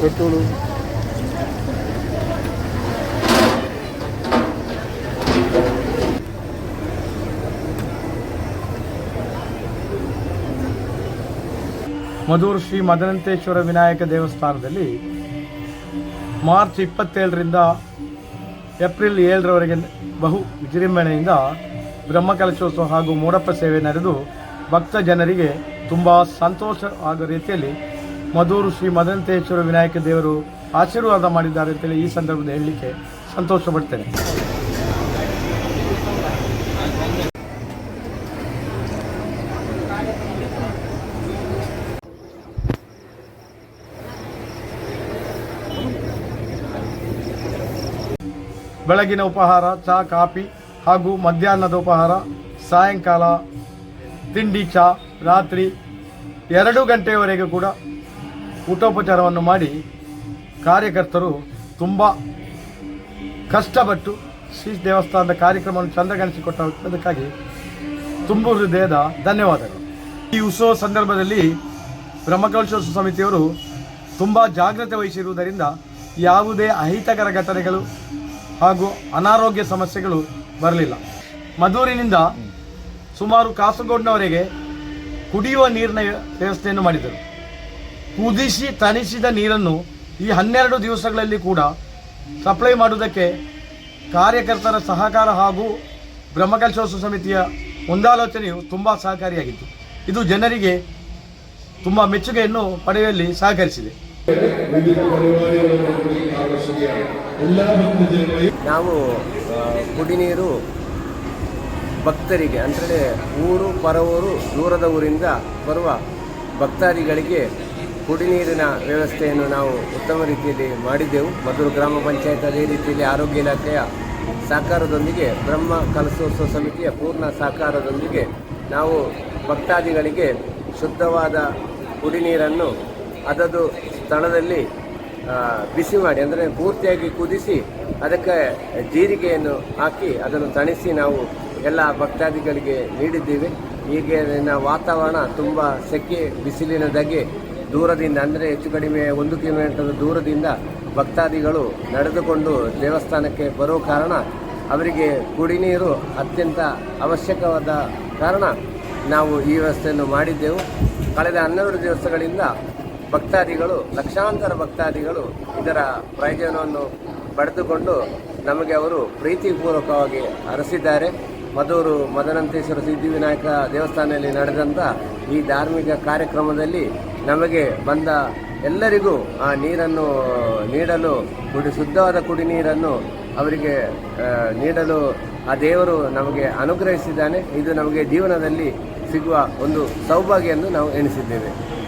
ಪುತ್ತೂರು ಮಧೂರು ಶ್ರೀ ಮದನಂತೇಶ್ವರ ವಿನಾಯಕ ದೇವಸ್ಥಾನದಲ್ಲಿ March ಇಪ್ಪತ್ತೇಳರಿಂದ April ಏಳರವರೆಗೆ ಬಹು ವಿಜೃಂಭಣೆಯಿಂದ ಬ್ರಹ್ಮಕಲಶೋತ್ಸವ ಹಾಗೂ ಮೂಡಪ್ಪ ಸೇವೆ ನಡೆದು ಭಕ್ತ ಜನರಿಗೆ ತುಂಬ ಸಂತೋಷ ಆಗೋ ರೀತಿಯಲ್ಲಿ ಮಧೂರು ಶ್ರೀ ಮದಂತೇಶ್ವರ ವಿನಾಯಕ ದೇವರು ಆಶೀರ್ವಾದ ಮಾಡಿದ್ದಾರೆ ಅಂತೇಳಿ ಈ ಸಂದರ್ಭದಲ್ಲಿ ಹೇಳಲಿಕ್ಕೆ ಸಂತೋಷ ಪಡ್ತೇನೆ ಬೆಳಗಿನ ಉಪಹಾರ, ಚಹಾ, ಕಾಫಿ ಹಾಗೂ ಮಧ್ಯಾಹ್ನದ ಉಪಹಾರ, ಸಾಯಂಕಾಲ, ತಿಂಡಿ, ಚಹಾ, ರಾತ್ರಿ ಎರಡು ಗಂಟೆಯವರೆಗೂ ಕೂಡ ಊಟೋಪಚಾರವನ್ನು ಮಾಡಿ ಕಾರ್ಯಕರ್ತರು ತುಂಬ ಕಷ್ಟಪಟ್ಟು ಶ್ರೀ ದೇವಸ್ಥಾನದ ಕಾರ್ಯಕ್ರಮವನ್ನು ಚಂದಗಾಣಿಸಿಕೊಟ್ಟದಕ್ಕಾಗಿ ತುಂಬು ಹೃದಯದ ಧನ್ಯವಾದಗಳು. ಈ ಉತ್ಸವ ಸಂದರ್ಭದಲ್ಲಿ ಬ್ರಹ್ಮಕಲಶೋತ್ಸವ ಸಮಿತಿಯವರು ತುಂಬ ಜಾಗ್ರತೆ ವಹಿಸಿರುವುದರಿಂದ ಯಾವುದೇ ಅಹಿತಕರ ಘಟನೆಗಳು ಹಾಗೂ ಅನಾರೋಗ್ಯ ಸಮಸ್ಯೆಗಳು ಬರಲಿಲ್ಲ. ಮಧೂರಿನಿಂದ ಸುಮಾರು ಕಾಸರಗೋಡಿನವರೆಗೆ ಕುಡಿಯುವ ನೀರಿನ ವ್ಯವಸ್ಥೆಯನ್ನು ಮಾಡಿದರು. ಕುದಿಸಿ ತಣಿಸಿದ ನೀರನ್ನು ಈ ಹನ್ನೆರಡು ದಿವಸಗಳಲ್ಲಿ ಕೂಡ ಸಪ್ಲೈ ಮಾಡುವುದಕ್ಕೆ ಕಾರ್ಯಕರ್ತರ ಸಹಕಾರ ಹಾಗೂ ಬ್ರಹ್ಮಕಲ್ಶೋತ್ಸವ ಸಮಿತಿಯ ಮುಂದಾಲೋಚನೆಯು ತುಂಬ ಸಹಕಾರಿಯಾಗಿತ್ತು. ಇದು ಜನರಿಗೆ ತುಂಬ ಮೆಚ್ಚುಗೆಯನ್ನು ಪಡೆಯುವಲ್ಲಿ ಸಹಕರಿಸಿದೆ. ನಾವು ಕುಡಿನೀರು ಭಕ್ತರಿಗೆ, ಅಂದರೆ ಊರು, ಪರವೂರು, ದೂರದ ಊರಿಂದ ಬರುವ ಭಕ್ತಾದಿಗಳಿಗೆ ಕುಡಿನೀರಿನ ವ್ಯವಸ್ಥೆಯನ್ನು ನಾವು ಉತ್ತಮ ರೀತಿಯಲ್ಲಿ ಮಾಡಿದ್ದೆವು ಮಧುರು ಗ್ರಾಮ ಪಂಚಾಯತ್ ಅದೇ ರೀತಿಯಲ್ಲಿ ಆರೋಗ್ಯ ಇಲಾಖೆಯ ಸಹಕಾರದೊಂದಿಗೆ, ಬ್ರಹ್ಮ ಕಲಸೋತ್ಸವ ಸಮಿತಿಯ ಪೂರ್ಣ ಸಹಕಾರದೊಂದಿಗೆ ನಾವು ಭಕ್ತಾದಿಗಳಿಗೆ ಶುದ್ಧವಾದ ಕುಡಿನೀರನ್ನು ಅದದು ಸ್ಥಳದಲ್ಲಿ ಬಿಸಿ ಮಾಡಿ, ಅಂದರೆ ಪೂರ್ತಿಯಾಗಿ ಕುದಿಸಿ ಅದಕ್ಕೆ ಜೀರಿಗೆಯನ್ನು ಹಾಕಿ ಅದನ್ನು ತಣಿಸಿ ನಾವು ಎಲ್ಲ ಭಕ್ತಾದಿಗಳಿಗೆ ನೀಡಿದ್ದೀವಿ. ಈಗಿನ ವಾತಾವರಣ ತುಂಬ ಸೆಕೆ ಬಿಸಿಲಿನ ಧಗೆ ದೂರದಿಂದ, ಅಂದರೆ ಹೆಚ್ಚು ಕಡಿಮೆ ಒಂದು ಕಿಲೋಮೀಟರ್ ದೂರದಿಂದ ಭಕ್ತಾದಿಗಳು ನಡೆದುಕೊಂಡು ದೇವಸ್ಥಾನಕ್ಕೆ ಬರೋ ಕಾರಣ ಅವರಿಗೆ ಕುಡಿನೀರು ಅತ್ಯಂತ ಅವಶ್ಯಕವಾದ ಕಾರಣ ನಾವು ಈ ವ್ಯವಸ್ಥೆಯನ್ನು ಮಾಡಿದ್ದೆವು. ಕಳೆದ ಹನ್ನೆರಡು ದಿವಸಗಳಿಂದ ಭಕ್ತಾದಿಗಳು, ಲಕ್ಷಾಂತರ ಭಕ್ತಾದಿಗಳು ಇದರ ಪ್ರಯೋಜನವನ್ನು ಪಡೆದುಕೊಂಡು ನಮಗೆ ಅವರು ಪ್ರೀತಿಪೂರ್ವಕವಾಗಿ ಹರಿಸಿದ್ದಾರೆ ಮಧೂರು ಮದನಂತೇಶ್ವರ ಸಿದ್ಧಿವಿನಾಯಕ ದೇವಸ್ಥಾನದಲ್ಲಿ ನಡೆದಂಥ ಈ ಧಾರ್ಮಿಕ ಕಾರ್ಯಕ್ರಮದಲ್ಲಿ ನಮಗೆ ಬಂದ ಎಲ್ಲರಿಗೂ ಆ ನೀರನ್ನು ನೀಡಲು, ಕುಡಿ, ಶುದ್ಧವಾದ ಕುಡಿ ನೀರನ್ನು ಅವರಿಗೆ ನೀಡಲು ಆ ದೇವರು ನಮಗೆ ಅನುಗ್ರಹಿಸಿದ್ದಾನೆ. ಇದು ನಮಗೆ ಜೀವನದಲ್ಲಿ ಸಿಗುವ ಒಂದು ಸೌಭಾಗ್ಯ ಎಂದು ನಾವು ಎಣಿಸಿದ್ದೇವೆ.